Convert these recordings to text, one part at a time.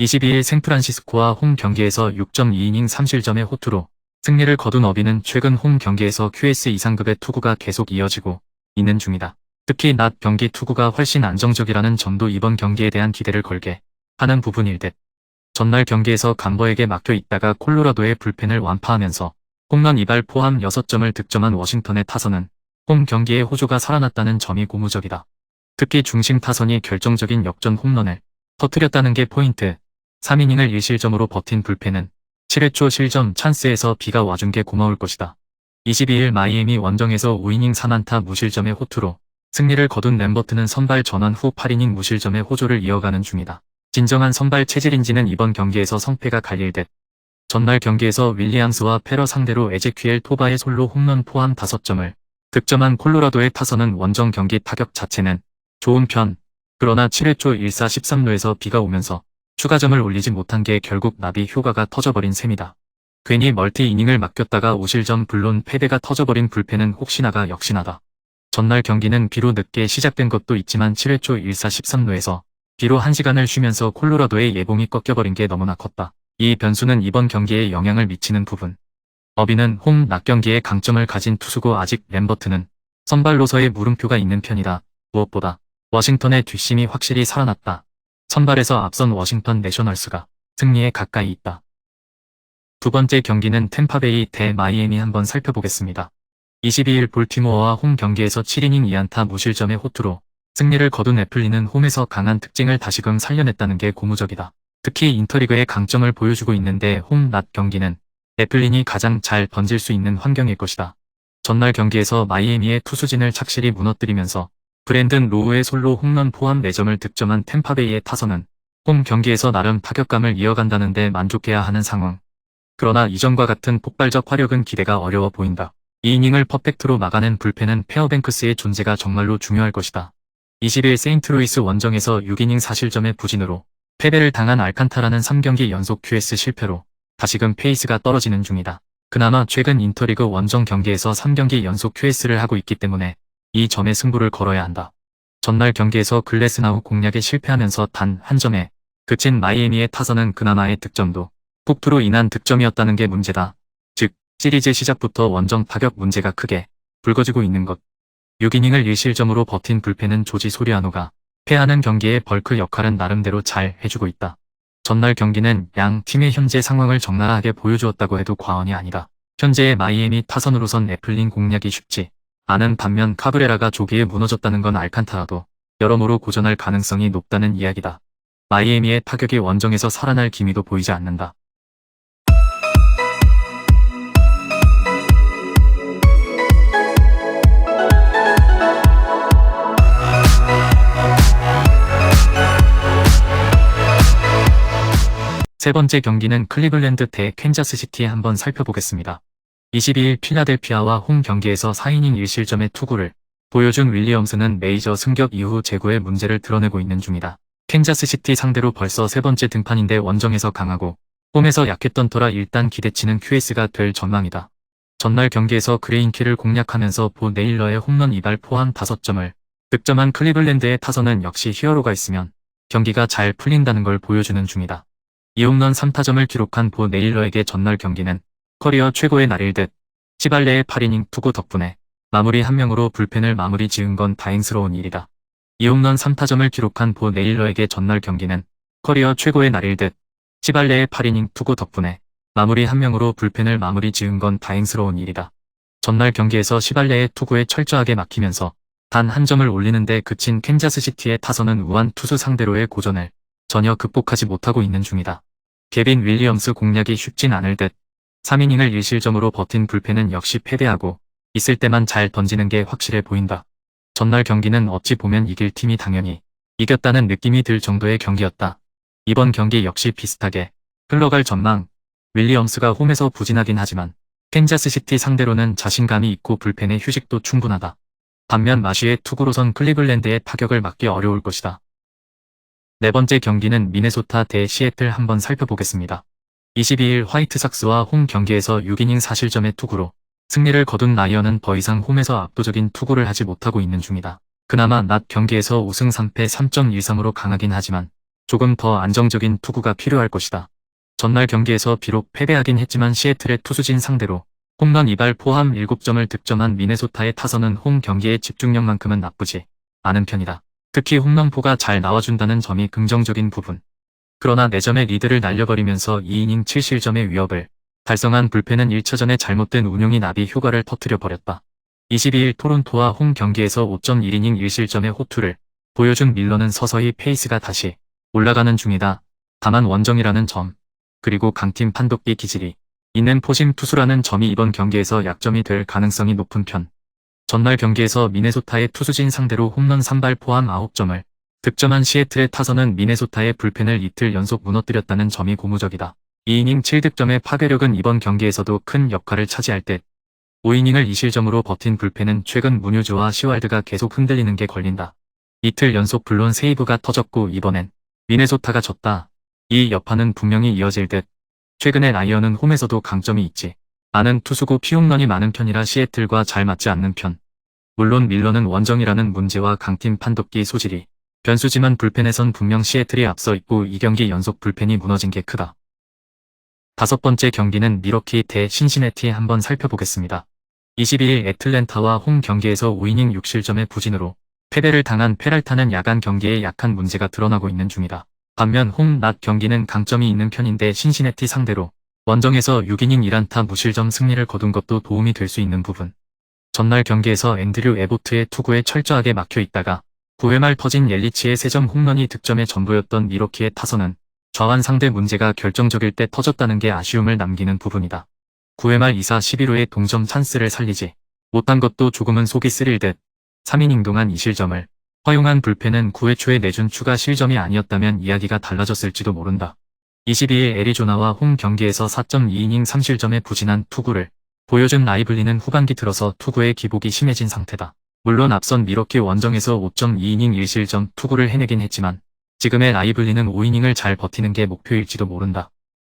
22일 샌프란시스코와 홈 경기에서 6.2이닝 3실점의 호투로 승리를 거둔 어비는 최근 홈 경기에서 QS 이상급의 투구가 계속 이어지고 있는 중이다. 특히 낮 경기 투구가 훨씬 안정적이라는 점도 이번 경기에 대한 기대를 걸게 하는 부분일 듯. 전날 경기에서 감버에게 막혀 있다가 콜로라도의 불펜을 완파하면서 홈런 2발 포함 6점을 득점한 워싱턴의 타선은 홈 경기에 호조가 살아났다는 점이 고무적이다. 특히 중심 타선이 결정적인 역전 홈런을 터뜨렸다는 게 포인트. 3이닝을 1실점으로 버틴 불펜은 7회 초 실점 찬스에서 비가 와준 게 고마울 것이다. 22일 마이애미 원정에서 5이닝 3안타 무실점의 호투로 승리를 거둔 램버트는 선발 전환 후 8이닝 무실점의 호조를 이어가는 중이다. 진정한 선발 체질인지는 이번 경기에서 성패가 갈릴 듯. 전날 경기에서 윌리엄스와 페러 상대로 에제퀴엘 토바의 솔로 홈런 포함 5점을 득점한 콜로라도의 타선은 원정 경기 타격 자체는 좋은 편. 그러나 7회 초 1사 13루에서 비가 오면서 추가점을 올리지 못한 게 결국 나비 효과가 터져버린 셈이다. 괜히 멀티 이닝을 맡겼다가 오실점 불론 패배가 터져버린 불펜은 혹시나가 역시나다. 전날 경기는 비로 늦게 시작된 것도 있지만 7회 초 1사 13루에서 비로 1시간을 쉬면서 콜로라도의 예봉이 꺾여버린 게 너무나 컸다. 이 변수는 이번 경기에 영향을 미치는 부분. 어비는 홈낮 경기에 강점을 가진 투수고 아직 램버트는 선발로서의 물음표가 있는 편이다. 무엇보다 워싱턴의 뒷심이 확실히 살아났다. 선발에서 앞선 워싱턴 내셔널스가 승리에 가까이 있다. 두 번째 경기는 템파베이 대 마이애미 한번 살펴보겠습니다. 22일 볼티모어와 홈 경기에서 7이닝 2안타 무실점의 호투로 승리를 거둔 애플리는 홈에서 강한 특징을 다시금 살려냈다는 게 고무적이다. 특히 인터리그의 강점을 보여주고 있는데 홈 낮 경기는 애플린이 가장 잘 던질 수 있는 환경일 것이다. 전날 경기에서 마이애미의 투수진을 착실히 무너뜨리면서 브랜든 로우의 솔로 홈런 포함 4점을 득점한 템파베이의 타선은 홈 경기에서 나름 타격감을 이어간다는데 만족해야 하는 상황. 그러나 이전과 같은 폭발적 화력은 기대가 어려워 보인다. 이 이닝을 퍼펙트로 막아낸 불펜은 페어뱅크스의 존재가 정말로 중요할 것이다. 20일 세인트루이스 원정에서 6이닝 4실점의 부진으로 패배를 당한 알칸타라는 3경기 연속 QS 실패로 다시금 페이스가 떨어지는 중이다. 그나마 최근 인터리그 원정 경기에서 3경기 연속 QS를 하고 있기 때문에 이 점에 승부를 걸어야 한다. 전날 경기에서 글래스나우 공략에 실패하면서 단 한 점에 그친 마이애미의 타선은 그나마의 득점도 폭투로 인한 득점이었다는 게 문제다. 즉, 시리즈 시작부터 원정 타격 문제가 크게 불거지고 있는 것. 6이닝을 1실점으로 버틴 불펜은 조지 소리아노가 패하는 경기의 벌크 역할은 나름대로 잘 해주고 있다. 전날 경기는 양 팀의 현재 상황을 적나라하게 보여주었다고 해도 과언이 아니다. 현재의 마이애미 타선으로선 애플린 공략이 쉽지 않은 반면 카브레라가 조기에 무너졌다는 건 알칸타라도 여러모로 고전할 가능성이 높다는 이야기다. 마이애미의 타격이 원정에서 살아날 기미도 보이지 않는다. 세 번째 경기는 클리블랜드 대 캔자스시티 한번 살펴보겠습니다. 22일 필라델피아와 홈 경기에서 4이닝 1실점의 투구를 보여준 윌리엄스는 메이저 승격 이후 제구의 문제를 드러내고 있는 중이다. 캔자스시티 상대로 벌써 세 번째 등판인데 원정에서 강하고 홈에서 약했던 터라 일단 기대치는 QS가 될 전망이다. 전날 경기에서 그레인키를 공략하면서 보 네일러의 홈런 2발 포함 5점을 득점한 클리블랜드의 타선은 역시 히어로가 있으면 경기가 잘 풀린다는 걸 보여주는 중이다. 이 홈런 3타점을 기록한 보 네일러에게 전날 경기는 커리어 최고의 날일 듯 치발레의 8이닝 투구 덕분에 마무리 한 명으로 불펜을 마무리 지은 건 다행스러운 일이다. 이홈런 3타점을 기록한 보 네일러에게 전날 경기는 커리어 최고의 날일 듯 치발레의 8이닝 투구 덕분에 마무리 한 명으로 불펜을 마무리 지은 건 다행스러운 일이다. 전날 경기에서 시발레의 투구에 철저하게 막히면서 단 한 점을 올리는데 그친 캔자스시티의 타선은 우한 투수 상대로의 고전을 전혀 극복하지 못하고 있는 중이다. 개빈 윌리엄스 공략이 쉽진 않을 듯 3이닝을 1실점으로 버틴 불펜은 역시 패배하고 있을 때만 잘 던지는 게 확실해 보인다. 전날 경기는 어찌 보면 이길 팀이 당연히 이겼다는 느낌이 들 정도의 경기였다. 이번 경기 역시 비슷하게 흘러갈 전망 윌리엄스가 홈에서 부진하긴 하지만 캔자스시티 상대로는 자신감이 있고 불펜의 휴식도 충분하다. 반면 마쉬의 투구로선 클리블랜드의 타격을 막기 어려울 것이다. 네 번째 경기는 미네소타 대 시애틀 한번 살펴보겠습니다. 22일 화이트삭스와 홈 경기에서 6이닝 4실점의 투구로 승리를 거둔 라이언은 더 이상 홈에서 압도적인 투구를 하지 못하고 있는 중이다. 그나마 낮 경기에서 5승 3패 3.13으로 강하긴 하지만 조금 더 안정적인 투구가 필요할 것이다. 전날 경기에서 비록 패배하긴 했지만 시애틀의 투수진 상대로 홈런 2발 포함 7점을 득점한 미네소타의 타선은 홈 경기의 집중력만큼은 나쁘지 않은 편이다. 특히 홈런포가 잘 나와준다는 점이 긍정적인 부분. 그러나 4점의 리드를 날려버리면서 2이닝 7실점의 위협을 달성한 불펜은 1차전에 잘못된 운용이 나비 효과를 터뜨려 버렸다. 22일 토론토와 홈 경기에서 5.1이닝 1실점의 호투를 보여준 밀러는 서서히 페이스가 다시 올라가는 중이다. 다만 원정이라는 점, 그리고 강팀 판독기 기질이 있는 포심 투수라는 점이 이번 경기에서 약점이 될 가능성이 높은 편. 전날 경기에서 미네소타의 투수진 상대로 홈런 3발 포함 9점을 득점한 시애틀의 타선은 미네소타의 불펜을 이틀 연속 무너뜨렸다는 점이 고무적이다. 2이닝 7득점의 파괴력은 이번 경기에서도 큰 역할을 차지할 듯 5이닝을 2실점으로 버틴 불펜은 최근 문유주와 시왈드가 계속 흔들리는 게 걸린다. 이틀 연속 불론 세이브가 터졌고 이번엔 미네소타가 졌다. 이 여파는 분명히 이어질 듯 최근에 라이언은 홈에서도 강점이 있지. 않은 투수고 피홈런이 많은 편이라 시애틀과 잘 맞지 않는 편. 물론 밀러는 원정이라는 문제와 강팀 판독기 소질이 변수지만 불펜에선 분명 시애틀이 앞서 있고 이 경기 연속 불펜이 무너진 게 크다. 다섯 번째 경기는 미러키 대 신시내티 한번 살펴보겠습니다. 22일 애틀랜타와 홈 경기에서 5이닝 6실점의 부진으로 패배를 당한 페랄타는 야간 경기에 약한 문제가 드러나고 있는 중이다. 반면 홈 낮 경기는 강점이 있는 편인데 신시내티 상대로 원정에서 6이닝 1안타 무실점 승리를 거둔 것도 도움이 될 수 있는 부분. 전날 경기에서 앤드류 에보트의 투구에 철저하게 막혀 있다가 9회 말 터진 옐리치의 3점 홈런이 득점의 전부였던 미로키의 타선은 좌완 상대 문제가 결정적일 때 터졌다는 게 아쉬움을 남기는 부분이다. 9회 말 2사 11호의 동점 찬스를 살리지 못한 것도 조금은 속이 쓰릴 듯 3이닝 동안 2실점을 허용한 불펜은 9회 초에 내준 추가 실점이 아니었다면 이야기가 달라졌을지도 모른다. 22일 애리조나와 홈 경기에서 4.2이닝 3실점의 부진한 투구를 보여준 라이블리는 후반기 들어서 투구의 기복이 심해진 상태다. 물론 앞선 미러키 원정에서 5.2이닝 1실점 투구를 해내긴 했지만 지금의 라이블리는 5이닝을 잘 버티는 게 목표일지도 모른다.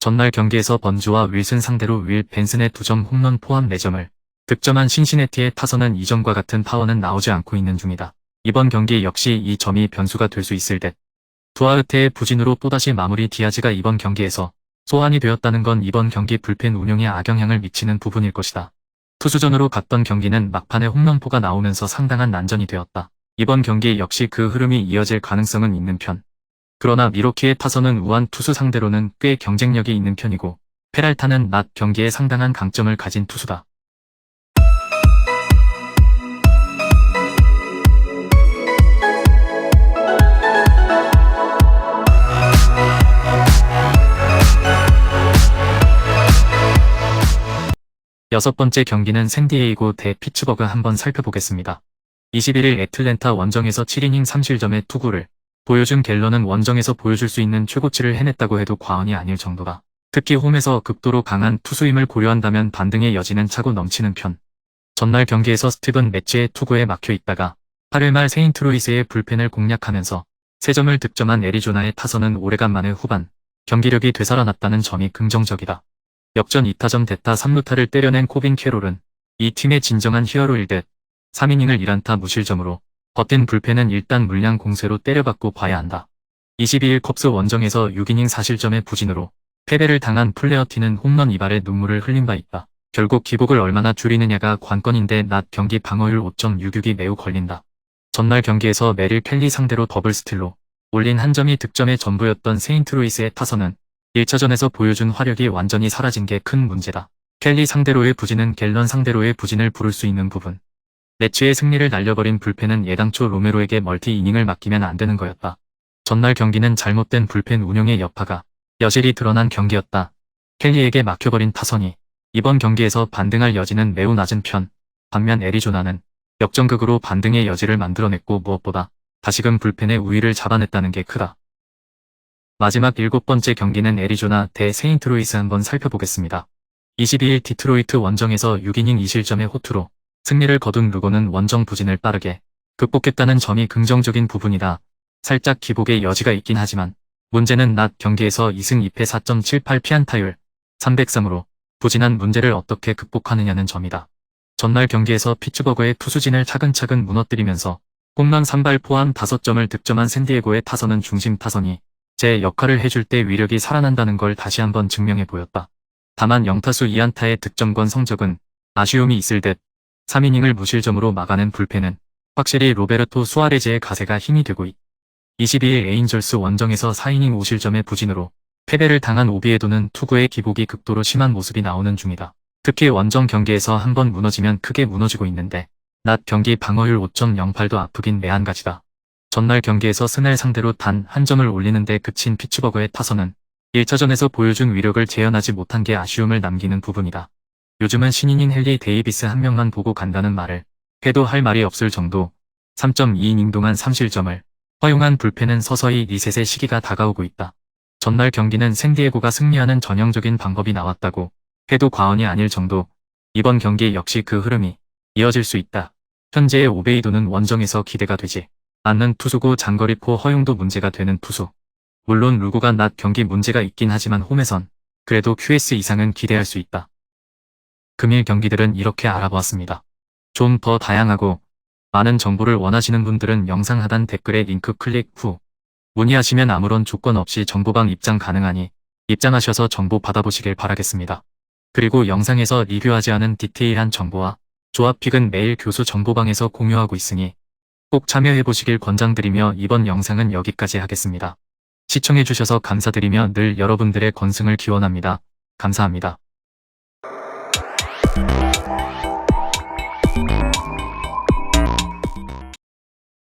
전날 경기에서 번주와 윌슨 상대로 윌 벤슨의 2점 홈런 포함 4점을 득점한 신시내티의 타선은 이전과 같은 파워는 나오지 않고 있는 중이다. 이번 경기 역시 이 점이 변수가 될 수 있을 듯. 두아르테의 부진으로 또다시 마무리 디아즈가 이번 경기에서 소환이 되었다는 건 이번 경기 불펜 운용에 악영향을 미치는 부분일 것이다. 투수전으로 갔던 경기는 막판에 홈런포가 나오면서 상당한 난전이 되었다. 이번 경기 역시 그 흐름이 이어질 가능성은 있는 편. 그러나 미로키의 타선은 우한 투수 상대로는 꽤 경쟁력이 있는 편이고 페랄타는 낮 경기에 상당한 강점을 가진 투수다. 여섯 번째 경기는 샌디에이고 대 피츠버그 한번 살펴보겠습니다. 21일 애틀랜타 원정에서 7이닝 3실점의 투구를 보여준 갤런은 원정에서 보여줄 수 있는 최고치를 해냈다고 해도 과언이 아닐 정도다. 특히 홈에서 극도로 강한 투수임을 고려한다면 반등의 여지는 차고 넘치는 편. 전날 경기에서 스티븐 매치의 투구에 막혀 있다가 8회 말 세인트로이스의 불펜을 공략하면서 3점을 득점한 애리조나의 타선은 오래간만에 후반 경기력이 되살아났다는 점이 긍정적이다. 역전 2타점 대타 3루타를 때려낸 코빈 캐롤은 이 팀의 진정한 히어로일 듯 3이닝을 1안타 무실점으로 버틴 불펜은 일단 물량 공세로 때려받고 봐야 한다. 22일 컵스 원정에서 6이닝 4실점의 부진으로 패배를 당한 플레어티는 홈런 2발에 눈물을 흘린 바 있다. 결국 기복을 얼마나 줄이느냐가 관건인데 낮 경기 방어율 5.66이 매우 걸린다. 전날 경기에서 메릴 켈리 상대로 더블 스틸로 올린 한 점이 득점의 전부였던 세인트루이스의 타선은 1차전에서 보여준 화력이 완전히 사라진 게 큰 문제다. 켈리 상대로의 부진은 갤런 상대로의 부진을 부를 수 있는 부분. 레츠의 승리를 날려버린 불펜은 예당초 로메로에게 멀티 이닝을 맡기면 안 되는 거였다. 전날 경기는 잘못된 불펜 운영의 여파가 여실히 드러난 경기였다. 켈리에게 막혀버린 타선이 이번 경기에서 반등할 여지는 매우 낮은 편. 반면 애리조나는 역전극으로 반등의 여지를 만들어냈고 무엇보다 다시금 불펜의 우위를 잡아냈다는 게 크다. 마지막 일곱 번째 경기는 애리조나 대 세인트로이스 한번 살펴보겠습니다. 22일 디트로이트 원정에서 6이닝 2실점의 호투로 승리를 거둔 루고는 원정 부진을 빠르게 극복했다는 점이 긍정적인 부분이다. 살짝 기복의 여지가 있긴 하지만 문제는 낮 경기에서 2승 2패 4.78 피안타율 303으로 부진한 문제를 어떻게 극복하느냐는 점이다. 전날 경기에서 피츠버그의 투수진을 차근차근 무너뜨리면서 홈런 3발 포함 5점을 득점한 샌디에고의 타선은 중심 타선이 제 역할을 해줄 때 위력이 살아난다는 걸 다시 한번 증명해 보였다. 다만 0타수 2안타의 득점권 성적은 아쉬움이 있을 듯 3이닝을 무실점으로 막아낸 불펜은 확실히 로베르토 수아레즈의 가세가 힘이 되고 있. 22일 에인절스 원정에서 4이닝 5실점의 부진으로 패배를 당한 오비에도는 투구의 기복이 극도로 심한 모습이 나오는 중이다. 특히 원정 경기에서 한번 무너지면 크게 무너지고 있는데 낮 경기 방어율 5.08도 아프긴 매한가지다. 전날 경기에서 스넬 상대로 단 한 점을 올리는데 그친 피츠버그의 타선은 1차전에서 보여준 위력을 재현하지 못한 게 아쉬움을 남기는 부분이다. 요즘은 신인인 헨리 데이비스 한 명만 보고 간다는 말을 해도 할 말이 없을 정도 3.2이닝 동안 3실점을 허용한 불펜은 서서히 리셋의 시기가 다가오고 있다. 전날 경기는 샌디에고가 승리하는 전형적인 방법이 나왔다고 해도 과언이 아닐 정도 이번 경기 역시 그 흐름이 이어질 수 있다. 현재의 오베이도는 원정에서 기대가 되지 않는 투수고 장거리포 허용도 문제가 되는 투수. 물론 루고가 낮 경기 문제가 있긴 하지만 홈에선 그래도 QS 이상은 기대할 수 있다. 금일 경기들은 이렇게 알아보았습니다. 좀 더 다양하고 많은 정보를 원하시는 분들은 영상 하단 댓글에 링크 클릭 후 문의하시면 아무런 조건 없이 정보방 입장 가능하니 입장하셔서 정보 받아보시길 바라겠습니다. 그리고 영상에서 리뷰하지 않은 디테일한 정보와 조합픽은 매일 교수 정보방에서 공유하고 있으니 꼭 참여해보시길 권장드리며 이번 영상은 여기까지 하겠습니다. 시청해주셔서 감사드리며 늘 여러분들의 건승을 기원합니다. 감사합니다.